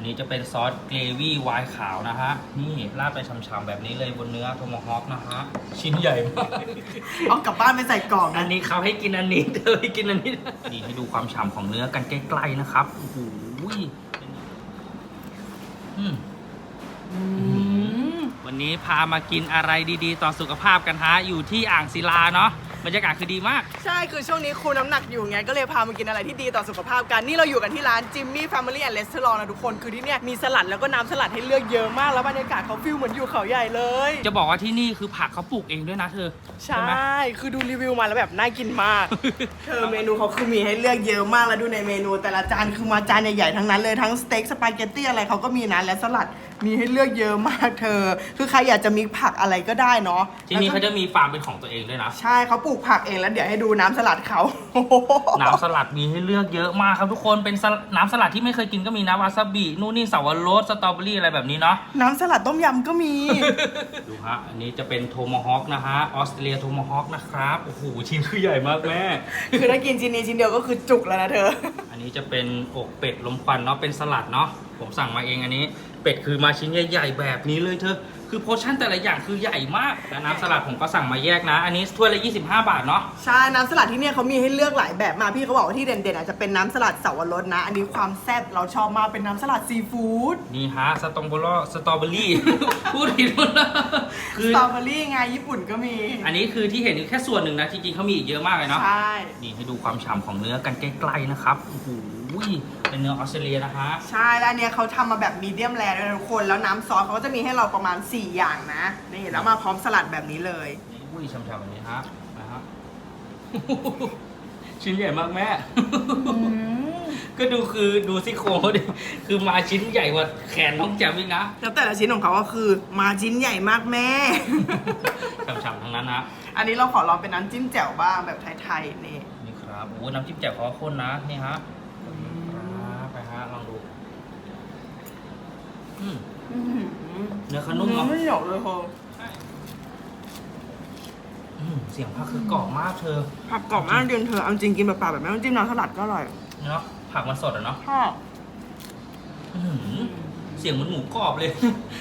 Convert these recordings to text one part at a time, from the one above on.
อันนี้จะเป็นซอสเกรวี่ไวน์ขาวนะฮะ นี่ราดไปฉ่ำๆแบบนี้เลยบนเนื้อโทโมฮอคนะฮะ ชิ้นใหญ่มาก เอากลับบ้านไปใส่กล่องอันะนนี้เขาให้กินอันนี้ เธอให้กินอันนี้ นี่ให้ดูความฉ่ำของเนื้อกันใกล้ๆนะครับ โอ้โหอืม อืมวันนี้พามากินอะไรดีๆ ต่อสุขภาพกันฮะ อยู่ที่อ่างศิลาเนาะ บรรยากาศคือดีมาก ใช่คือช่วงนี้ครูน้ำหนักอยู่ไง ก็เลยพามากินอะไรที่ดีต่อสุขภาพกัน นี่เราอยู่กันที่ร้านจิมมี่แฟมิลี่แอนด์เลสเตอรองนะทุกคน คือที่เนี่ยมีสลัดแล้วก็น้ำสลัดให้เลือกเยอะมาก แล้วบรรยากาศเขาฟิลเหมือนอยู่เขาใหญ่เลย จะบอกว่าที่นี่คือผักเขาปลูกเองด้วยนะเธอใช่ไหมคือดูรีวิวมาแล้วแบบน่ากินมากเธอเมนูเขาคือมีให้เลือกเยอะมากแล้วดูในเมนู แต่ละจานคือมาจานใหญ่ๆทั้งนั้นเลยทั้งสเต็กสปาเกตตี้อะไรเขาก็มีนะและสลัด มีให้เลือกเยอะมากเธอ คือใครอยากจะมิกผักอะไรก็ได้เนาะที่นี่แล้วก็เขาจะมีฟาร์มเป็นของตัวเองด้วยนะ ใช่เขาปลูกผักเองแล้วเดี๋ยวให้ดูน้ำสลัดเขาน้ำสลัดมีให้เลือกเยอะมากครับทุกคนเป็นสลัดน้ำสลัดที่ไม่เคยกินก็มีนะวาซาบินู่นนี่สาวรสสตรอเบอรี่อะไรแบบนี้เนาะน้ำสลัดต้มยำก็มี ดูฮะอันนี้จะเป็นโทโมฮอคนะฮะออสเตรเลียโทโมฮอคนะครับโอ้โหชิ้นคือใหญ่มากแม่คือถ้ากินชิ้นนี้ชิ้นเดียวก็คือจุกแล้วนะเธอ อันนี้จะเป็นอกเป็ดลมควันเนาะเป็นสลัดเนาะผมสั่งมาเองอันนี้ เป็ดคือมาชิ้นใหญ่ ๆ แบบนี้เลยเธอ คือโพชั่นแต่ละอย่างคือใหญ่มากและน้ำสลัดผมก็สั่งมาแยกนะ อันนี้ถ้วยละ 25 บาทเนาะ ใช่ น้ำสลัดที่เนี่ยเขามีให้เลือกหลายแบบมากพี่เขาบอกว่าที่เด่นๆอาจจะเป็นน้ำสลัดเสาวรสนะ อันนี้ความแซ่บเราชอบมากเป็นน้ำสลัดซีฟู้ดนี่ฮะสตรอเบอรี่สตรอเบอรี่ พูดผิดหมดแล้วสคือตรอเบอรี่ไงญี่ปุ่นก็มีอันนี้คือที่เห็นนี่แค่ส่วนหนึ่งนะจริงๆเขามีอีกเยอะมากเลยเนาะ ใช่ นี่ให้ดูความฉ่ำของเนื้อกันใกล้ๆนะครับ โอ้โห เป็นเนื้อออสเตรเลียนะฮะใช่แล้วอันเนี้ยเขาทำมาแบบมีเดียมแรด้วยนะทุกคน แล้วน้ำซอสเขาก็จะมีให้เราประมาณ 4 อย่างนะ นี่แล้วมาพร้อมสลัดแบบนี้เลย นี่อุ้ยฉ่ำๆแบบนี้ฮะนะฮะ ชิ้นใหญ่มากแม่ ก็ดูคือดูซี่โครงเขาดิคือมาชิ้นใหญ่กว่าแขนน้องแจมอีกนะแล้วแต่ละชิ้นของเขาก็คือมาชิ้นใหญ่มากแม่ ฉ่ำๆทั้งนั้นนะอันนี้เราขอลองเป็นน้ำจิ้มแจ่วบ้างแบบไทยๆนี่ นี่ครับโอ้น้ำจิ้มแจ่วเขาก็ข้นนะนี่ฮะครับไปฮะ ลองดู อืม เนื้อเขานุ่มเนอะไม่เหนียวเลยโฮอืมเสียงผักคือกรอบมากเธอผักกรอบมากจริงเธอเอาจริงกินเปล่าๆแบบไม่ต้องจิ้มน้ำสลัดก็อร่อยเนาะผักมันสดอะเนาะชอบอื้อหือเสียงเหมือนหมูกรอบเลย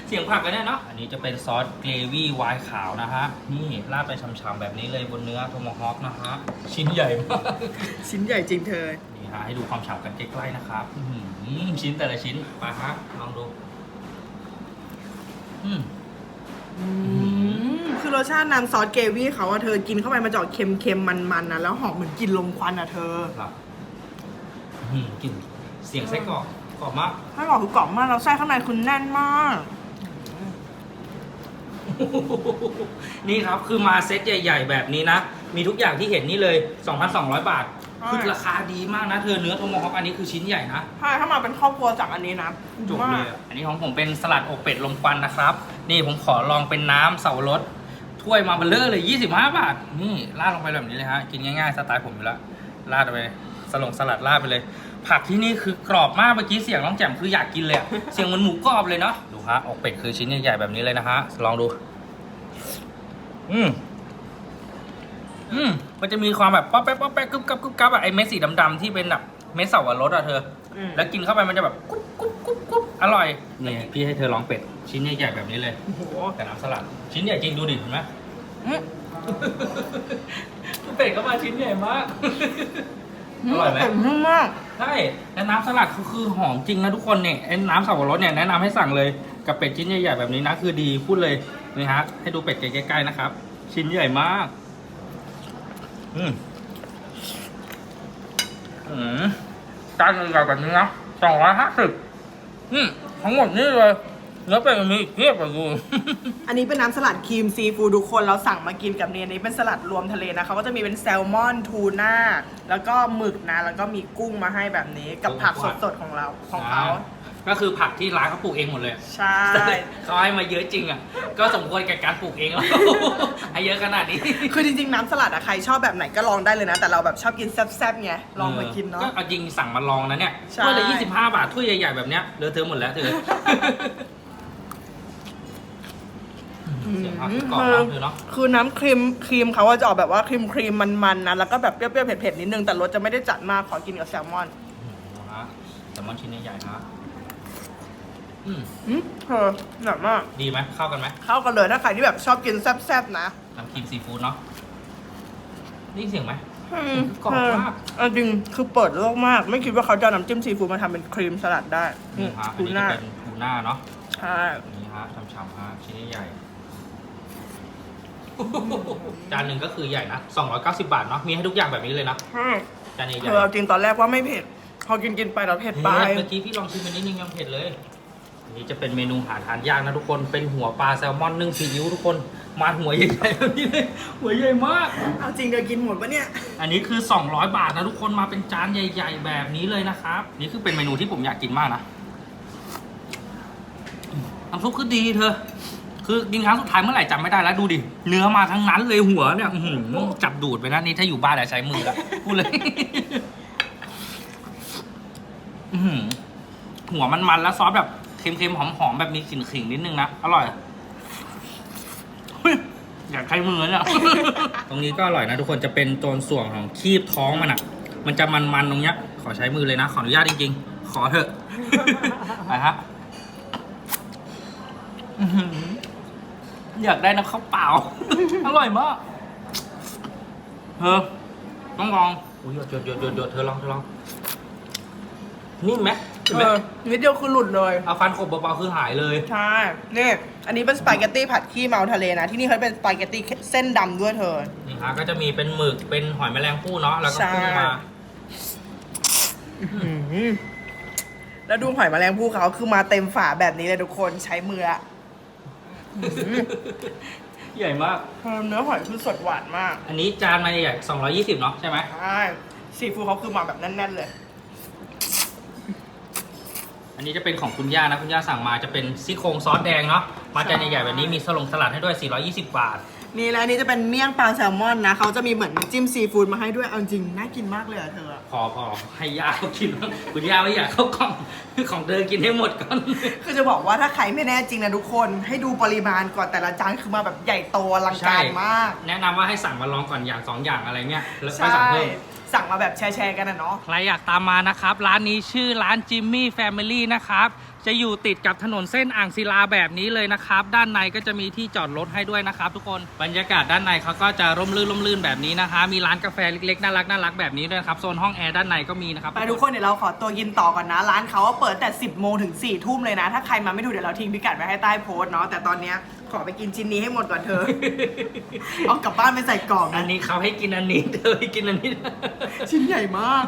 เสียงผักกันเนี่ยเนาะอันนี้จะเป็นซอสเกรวี่ไวน์ขาวนะฮะนี่ราดไปฉ่ำๆแบบนี้เลยบนเนื้อโทโมฮอคนะฮะชิ้นใหญ่มาก ชิ้นใหญ่จริงเธอ นี่ฮะให้ดูความฉ่ำกันใกล้ๆนะครับอื้อหือชิ้นแต่ละชิ้นไปฮะลองดู อืมคือรสชาติน้ำซอสเกรวี่เขาอะเธอกินเข้าไปมันจะออกเค็มๆมันๆนะแล้วหอมเหมือนกินลมควันอะเธอครับอื้อหือกลิ่นเสียงไส้กรอกกรอบมากถ้าบอกคือกรอบมากแล้วไส้ข้างในคือแน่นมาก นี่ครับคือมาเซตใหญ่ ๆ แบบนี้นะ มีทุกอย่างที่เห็นนี่เลย 2,200 บาทใช่ คือราคาดีมากนะเธอเนื้อโทโมฮอคอันนี้คือชิ้นใหญ่นะใช่ถ้ามาเป็นครอบครัวจากอันนี้นะจุกเลยอะอันนี้ของผมเป็นสลัดอกเป็ดลมควันนะครับ นี่ผมขอลองเป็นน้ำเสาวรสถ้วยมาเบลเลอร์เลย 25 บาท นี่ราดลงไปแบบนี้เลยฮะ กินง่ายๆ สไตล์ผมอยู่แล้วราดไปสลงสลัดราดไปเลย ผักที่นี่คือกรอบมากเมื่อกี้เสียงน้องแจ่มคืออยากกินเลยอะเสียงเหมันหมูกรอบเลยเนาะดูฮะอกเป็ดคือชิ้นใหญ่ๆแบบนี้เลยนะฮะลองดู อืมอืม มันจะมีความแบบป๊อปแป๊บป๊อปแป๊บกึบกับกึบกับอะไอเม็ดสีดำๆที่เป็นแบบเม็ดเสาวรสอะเธอ อืมแล้วกินเข้าไปมันจะแบบกุ๊บกุ๊บกุ๊บกุ๊บอร่อยนี่พี่ให้เธอลองเป็ด ชิ้นใหญ่ๆแบบนี้เลยโอ้โหแต่น้ำสลัด ชิ้นใหญ่จริงดูดิเห็นไหมอืมเป็ดก็มาชิ้นใหญ่มาก อร่อยไหมเผ็ดนุ่มมาก ใช่แล้วน้ำสลัดคือคือหอมจริงนะทุกคนเนี่ยไอ้น้ำสับปะรดเนี่ยแนะนำให้สั่งเลยกับเป็ดชิ้นใหญ่ๆแบบนี้นะคือดีพูดเลยนี่ฮะให้ดูเป็ดใกล้ๆนะครับ ชิ้นใหญ่มาก อืมอืมจานใหญ่แบบนี้นะสองร้อยห้าสิบอืมทั้งหมดนี่เลย เนื้อเป็ดมันมีอีกเพียบเลยกู อันนี้เป็นน้ำสลัดครีมซีฟู้ดทุกคนเราสั่งมากินกับเนี่ยอันนี้เป็นสลัดรวมทะเลนะเขาก็จะมีเป็นแซลมอนทูน่าแล้วก็หมึกนะ แล้วก็มีกุ้งมาให้แบบนี้กับผักสดๆของเราของเขา ก็คือผักที่ร้านเขาปลูกเองหมดเลยใช่ เขาให้มาเยอะจริงอะ ก็สมควรกับการปลูกเองแล้วให้เยอะขนาดนี้ คือจริงๆ น้ำสลัดอะใครชอบแบบไหนก็ลองได้เลยนะ แต่เราแบบชอบกินแซ่บๆไงลองมากินเนาะก็เอาจริงสั่งมาลองนะเนี่ยใช่ถ้วยละ25 บาทถ้วยใหญ่ๆแบบเนี้ยเลอะเทอะหมดแล้วเธอ เสียงผักคือกรอบมากเลยเนาะคือน้ำครีมครีมเขาอะจะออกแบบว่าครีมครีมมันๆนะแล้วก็แบบเปรี้ยวๆเผ็ดๆนิดนึงแต่รสจะไม่ได้จัดมากขอกินกับแซลมอนนะฮะแซลมอนชิ้นใหญ่ๆนะอืมอืมเธอหนักมากดีไหมเข้ากันไหมเข้ากันเลยถ้าใครที่แบบชอบกินแซ่บๆนะน้ำกินซีฟู้ดเนาะได้ยินเสียงไหมอืมกรอบมากเออจริงคือเปิดโลกมาก ไม่คิดว่าเขาจะเอาน้ำจิ้มซีฟู้ดมาทำเป็นครีมสลัดได้นี่ฮะอันทูนี้น่าจะเป็นทูน่าเนาะใช่นี่ฮะช่ำๆฮะชิ้นใหญ่ จานหนึ่งก็คือใหญ่นะ290 บาทเนาะ มีให้ทุกอย่างแบบนี้เลยนะใช่จานใหญ่เธอเอาจริงตอนแรกว่าไม่เผ็ด พอกินกินๆไปแล้วเผ็ดไปเฮ้ยเมื่อกี้พี่ลองชิมไปนิดนึงยังเผ็ดเลยอันนี้จะเป็นเมนูหาทานยากนะทุกคน เป็นหัวปลาแซลมอนนึ่งซีอิ๊วทุกคน มาหัวใหญ่ๆแบบนี้เลย หัวใหญ่มาก เอาจริงเธอกินหมดปะเนี่ย อันนี้คือ 200 บาทนะทุกคนมาเป็นจานใหญ่ ๆ แบบนี้เลยนะครับ นี่คือเป็นเมนูที่ผมอยากกินมากนะน้ำซุปคือดีเธอ คือกินครั้งสุดท้ายเมื่อไหร่จำไม่ได้แล้วดูดิ เนื้อมาทั้งนั้นเลยหัวเนี่ยอื้อหือจับดูดไปนะนี่ถ้าอยู่บ้านอะใช้มือละพูดเลย อื้อหือหัวมันมันๆแล้วซอสแบบเค็มๆหอมๆแบบมีกลิ่นขิงนิดนึงนะ อร่อยเฮ้ยอยากใช้มือเนี่ย ตรงนี้ก็อร่อยนะทุกคนจะเป็นโจนส่วนของคีบท้องมันอะมันจะมันๆตรงเนี้ย ขอใช้มือเลยนะ ขออนุญาตจริงๆ ขอเถอะ ไปฮะอื้อหือ อยากได้น้ำข้าวเปล่า อร่อยมากเธอต้องลองอุ้ยหยดหยดหยดหยดหยดเธอลองเธอลองนิ่มไหมเห็นไหมเออนิดเดียวคือหลุดเลย เอาฟันขบเบาๆคือหายเลย ใช่ นี่ อันนี้เป็นสปาเกตตี้ผัดขี้เมาทะเลนะ ที่นี่เขาเป็นสปาเกตตี้เส้นดำด้วยเธอ นี่ฮะก็จะมีเป็นหมึกเป็นหอยแมลงภู่เนาะแล้วก็กุ้งมาอืมแล้วดูหอยแมลงภู่เขาคือมาเต็มฝาแบบนี้เลยทุกคนใช้มือละอืม ใหญ่มากเออเนื้อหอยคือสดหวานมากอันนี้จานมาใหญ่220 เนาะใช่ไหมใช่ซีฟู้ดเขาคือมาแบบแน่นๆเลย อันนี้จะเป็นของคุณย่านะ คุณย่าสั่งมาจะเป็นซี่โครงซอสแดงเนาะ มาจานใหญ่ๆแบบนี้มีสลงสลัดให้ด้วย 420 บาท นี่แล้วอันนี้จะเป็นเมี่ยงปลาแซลมอนนะเขาจะมีเหมือนจิ้มซีฟู้ดมาให้ด้วยเอาจริงน่ากินมากเลยอะเธอ พอพอให้ย่าเขากินบ้างคุณย่าไม่อยากเข้ากล่องของเธอกินให้หมดก่อน คือจะบอกว่าถ้าใครไม่แน่จริงนะทุกคนให้ดูปริมาณก่อนแต่ละจานคือมาแบบใหญ่โตอลังการมาก แนะนำว่าให้สั่งมาลองก่อนอย่างสองอย่างอะไรเงี้ยแล้วก็ใช่สั่งเพิ่ม สั่งมาแบบแชร์ๆกันนะเนาะ ใครอยากตามมานะครับ ร้านนี้ชื่อร้านจิมมี่แฟมิลี่นะครับ จะอยู่ติดกับถนนเส้นอ่างศิลาแบบนี้เลยนะครับ ด้านในก็จะมีที่จอดรถให้ด้วยนะครับ ทุกคนบรรยากาศด้านในเขาก็จะร่มรื่นร่มรื่นแบบนี้นะคะ มีร้านกาแฟเล็กๆน่ารักน่ารักแบบนี้ด้วยนะครับโซนห้องแอร์ด้านในก็มีนะครับไปทุกคนเดี๋ยวเราขอตัวกินต่อก่อนนะ ร้านเขาว่าเปิดแต่ 10 โมงถึง 4 ทุ่มเลยนะ ถ้าใครมาไม่ถูกเดี๋ยวเราทิ้งพิกัดไว้ให้ใต้โพสต์เนาะแต่ตอนเนี้ยขอไปกินชิ้นนี้ให้หมดก่อนเธอ เอากลับบ้านไปใส่กล่องอันะนนี้เขาให้กินอันนี้เธอให้กินอันนี้ ชิ้นใหญ่มาก